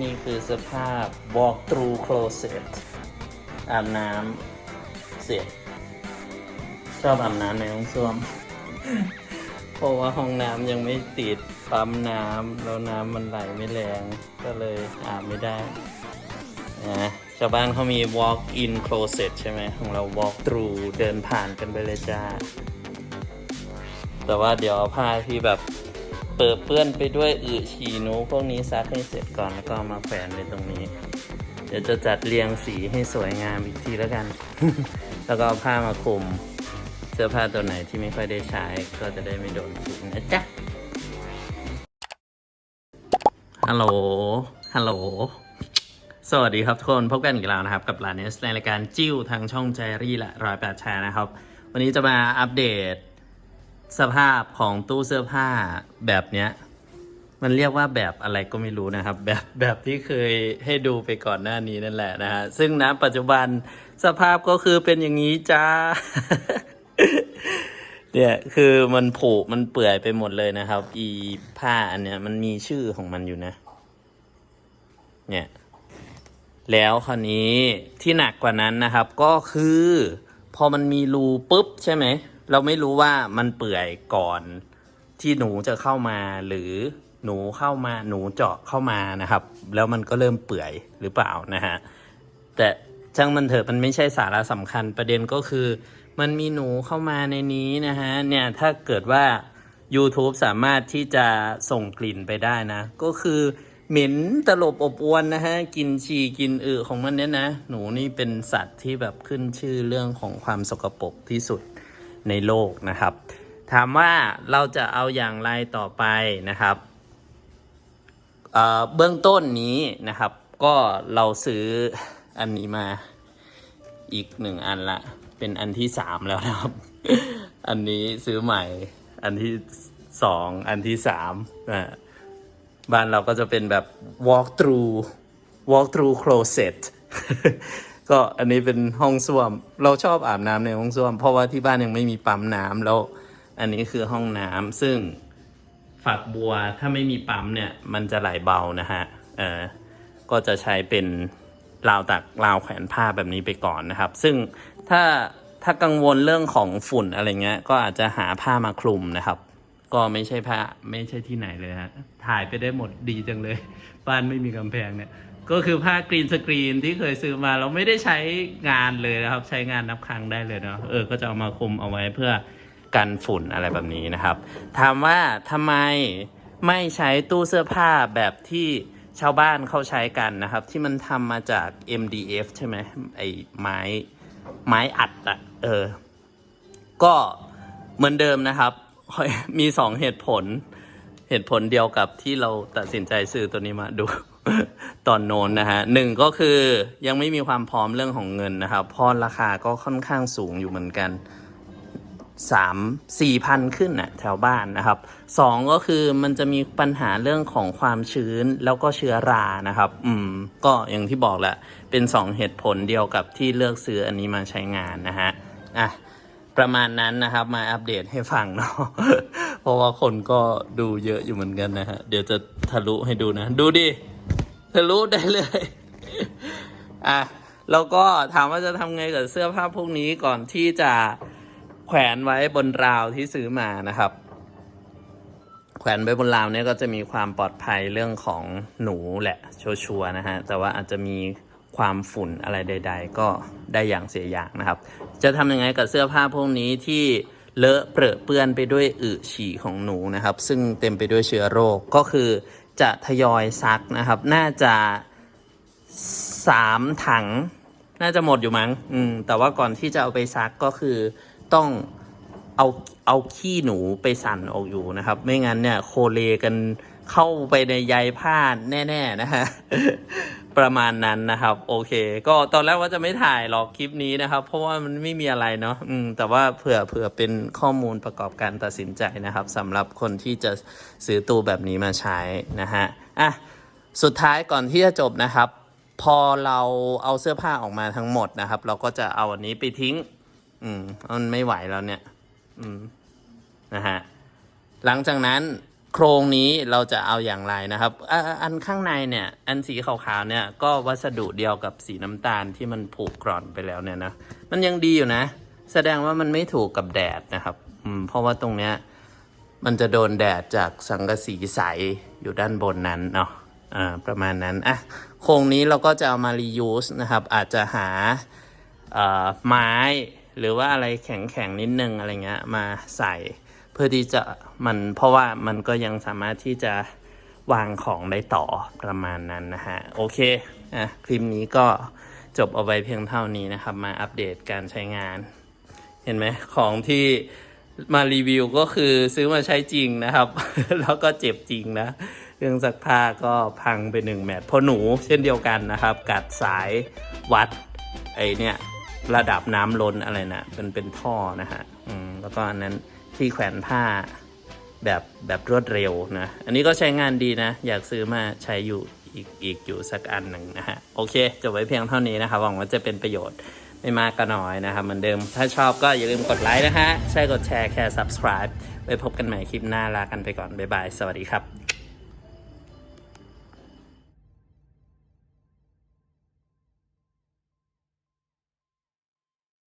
นี่คือสภาพ walk through closet อาบน้ำเสร็จ ชอบอาบน้ำในห้องส้วม เพราะว่าห้องน้ำยังไม่ติดปั๊มน้ำแล้วน้ำมันไหลไม่แรง ก็เลยอาบไม่ได้นะชาวบ้านเขามี walk in closet ใช่ไหมของเรา walk through เดินผ่านกันไปเลยจ้า แต่ว่าเดี๋ยวเอาผ้าที่แบบ เปิดเปื้อนไปด้วยอึฉี่หนูพวกนี้ซักให้เสร็จก่อนแล้วก็มาแขวนไว้ตรงนี้ เดี๋ยวจะจัดเรียงสีให้สวยงามอีกทีแล้วกัน แล้วก็เอาผ้ามาคลุม เสื้อผ้าตัวไหนที่ไม่ค่อยได้ใช้ก็จะได้ไม่โดนฝุ่นนะจ๊ะฮัลโหลฮัลโหลสวัสดีครับทุกคนพบกันอีกแล้วนะครับ กับลานเนสในรายการจิ้วทางช่องแจรี่ละรอยแปดแชร์นะครับ วันนี้จะมาอัปเดต สภาพของตู้เสื้อผ้าแบบเนี้ย มันเรียกว่าแบบอะไรก็ไม่รู้นะครับ แบบแบบที่เคยให้ดูไปก่อนหน้านี้นั่นแหละนะฮะซึ่งณปัจจุบันสภาพก็คือเป็นอย่างนี้จ้าเนี่ยคือมันผุมันเปื่อยไปหมดเลยนะครับ อีผ้าอันเนี้ยมันมีชื่อของมันอยู่นะ เนี่ยแล้วคราวนี้ที่หนักกว่านั้นนะครับ ก็คือ พอมันมีรูปุ๊บใช่ไหม เราไม่รู้ว่ามันเปื่อยก่อนที่หนูจะเข้ามาหรือหนูเข้ามาหนูเจาะเข้ามานะครับ แล้วมันก็เริ่มเปื่อยหรือเปล่านะฮะแต่ช่างมันเถอะมันไม่ใช่สาระสำคัญประเด็นก็คือ มันมีหนูเข้ามาในนี้นะฮะเนี่ยถ้าเกิดว่า YouTube สามารถที่จะส่งกลิ่นไปได้นะ ก็คือเหม็นตลบอบอวนนะฮะกินฉี่กินอึของมันเนี่ยนะ หนูนี่เป็นสัตว์ที่แบบขึ้นชื่อเรื่องของความสกปรกที่สุด ในโลกนะครับ ถามว่าเราจะเอาอย่างไรต่อไปนะครับเเบื้องต้นนี้นะครับ ก็เราซื้ออันนี้มาอีกหนึ่งอันละ เป็นอันที่สามแล้วนะครับ อันนี้ซื้อใหม่ อันที่สองอันที่สามนะบ้านเราก็จะเป็นแบบ walk through walk through closet ก็อันนี้เป็นห้องส้วม เราชอบอาบน้ำในห้องส้วม เพราะว่าที่บ้านยังไม่มีปั๊มน้ำแล้ว อันนี้คือห้องน้ำซึ่งฝักบัวถ้าไม่มีปั๊มเนี่ย มันจะไหลเบานะฮะเออก็จะใช้เป็นราวตักราวแขวนผ้าแบบนี้ไปก่อนนะครับ ซึ่งถ้าถ้ากังวลเรื่องของฝุ่นอะไรเงี้ย ก็อาจจะหาผ้ามาคลุมนะครับ ก็ไม่ใช่ผ้าไม่ใช่ที่ไหนเลยฮะถ่ายไปได้หมดดีจังเลย บ้านไม่มีกำแพงเนี่ย ก็คือผ้ากรีนสกรีนที่เคยซื้อมาเราไม่ได้ใช้งานเลยนะครับ ใช้งานนับครั้งได้เลยเนาะเออก็จะเอามาคลุมเอาไว้เพื่อกันฝุ่นอะไรแบบนี้นะครับถามว่าทำไมไม่ใช้ตู้เสื้อผ้าแบบที่ชาวบ้านเขาใช้กันนะครับ ที่มันทำมาจาก MDF ใช่ไหมไอ้ไม้ไม้อัดอะเออ ก็เหมือนเดิมนะครับ มีสองเหตุผล เหตุผลเดียวกับที่เราตัดสินใจซื้อตัวนี้มาดู ตอนโน้นนะฮะหนึ่งก็คือยังไม่มีความพร้อมเรื่องของเงินนะครับเพราะราคาก็ค่อนข้างสูงอยู่เหมือนกันสามสี่พันขึ้นน่ะแถวบ้านนะครับสองก็คือมันจะมีปัญหาเรื่องของความชื้นแล้วก็เชื้อรานะครับ อืม ก็อย่างที่บอกแหละ เป็นสองเหตุผลเดียวกับที่เลือกซื้ออันนี้มาใช้งานนะฮะอะประมาณนั้นนะครับมาอัปเดตให้ฟังเนาะเพราะว่าคนก็ดูเยอะอยู่เหมือนกันนะฮะเดี๋ยวจะทะลุให้ดูนะ ดูดิ ทะลุได้เลย อะแล้วก็ถามว่าจะทำไงกับเสื้อผ้าพวกนี้ก่อนที่จะแขวนไว้บนราวที่ซื้อมานะครับ แขวนไว้บนราวเนี่ยก็จะมีความปลอดภัยเรื่องของหนูแหละชัวร์นะฮะแต่ว่าอาจจะมีความฝุ่นอะไรใด ๆ ก็ได้อย่างเสียอย่างนะครับ จะทำยังไงกับเสื้อผ้าพวกนี้ที่เลอะเปรอะเปื้อนไปด้วยอึฉี่ของหนูนะครับ ซึ่งเต็มไปด้วยเชื้อโรคก็คือ จะทยอยซักนะครับ น่าจะสามถัง น่าจะหมดอยู่มั้ง อืม แต่ว่าก่อนที่จะเอาไปซักก็คือต้องเอาเอาขี้หนูไปสั่นออกอยู่นะครับ ไม่งั้นเนี่ยโคเลกัน เข้าไปในใยผ้าแน่ๆนะฮะประมาณนั้นนะครับ โอเค ก็ตอนแรกว่าจะไม่ถ่ายหรอกคลิปนี้นะครับ เพราะว่ามันไม่มีอะไรเนาะอืม แต่ว่าเผื่อเผื่อเป็นข้อมูลประกอบการตัดสินใจนะครับสำหรับคนที่จะซื้อตู้แบบนี้มาใช้นะฮะอะสุดท้ายก่อนที่จะจบนะครับ พอเราเอาเสื้อผ้าออกมาทั้งหมดนะครับ เราก็จะเอาอันนี้ไปทิ้ง อืมมันไม่ไหวแล้วเนี่ย อืมนะฮะหลังจากนั้น โครงนี้เราจะเอาอย่างไรนะครับออันข้างในเนี่ย อันสีขาวๆเนี่ยก็วัสดุเดียวกับสีน้ำตาลที่มันผุกร่อนไปแล้วเนี่ยนะมันยังดีอยู่นะ แสดงว่ามันไม่ถูกกับแดดนะครับอืมเพราะว่าตรงเนี้ยมันจะโดนแดดจากสังกะสีใสอยู่ด้านบนนั้นเนาะอ่าประมาณนั้นอะโครงนี้เราก็จะเอามา reuse นะครับ อาจจะหาอ่อไม้ หรือว่าอะไรแข็งๆนิดนึงอะไรเงี้ยมาใส่ เพื่อที่จะมันเพราะว่ามันก็ยังสามารถที่จะวางของได้ต่อประมาณนั้นนะฮะ โอเคอะคลิปนี้ก็จบเอาไว้เพียงเท่านี้นะครับ มาอัปเดตการใช้งาน เห็นไหมของที่มารีวิวก็คือซื้อมาใช้จริงนะครับ แล้วก็เจ็บจริงนะ เรื่องซักผ้าก็พังไปหนึ่งแมตช์เพราะหนูเช่นเดียวกันนะครับ กัดสายวัดไอเนี่ยระดับน้ำล้นอะไรนะเป็นเป็นท่อนะฮะอืมแล้วก็อันนั้น ที่แขวนผ้าแบบแบบรวดเร็วนะ อันนี้ก็ใช้งานดีนะ อยากซื้อมาใช้อยู่อีกอีกอยู่สักอันหนึ่งนะฮะ โอเค จบไว้เพียงเท่านี้นะครับ หวังว่าจะเป็นประโยชน์ไม่มากก็น้อยนะครับ เหมือนเดิม ถ้าชอบก็อย่าลืมกดไลค์นะฮะ ใช่กดแชร์แค่ subscribe ไว้พบกันใหม่คลิปหน้าลากันไปก่อน บ๊ายบาย สวัสดีครับ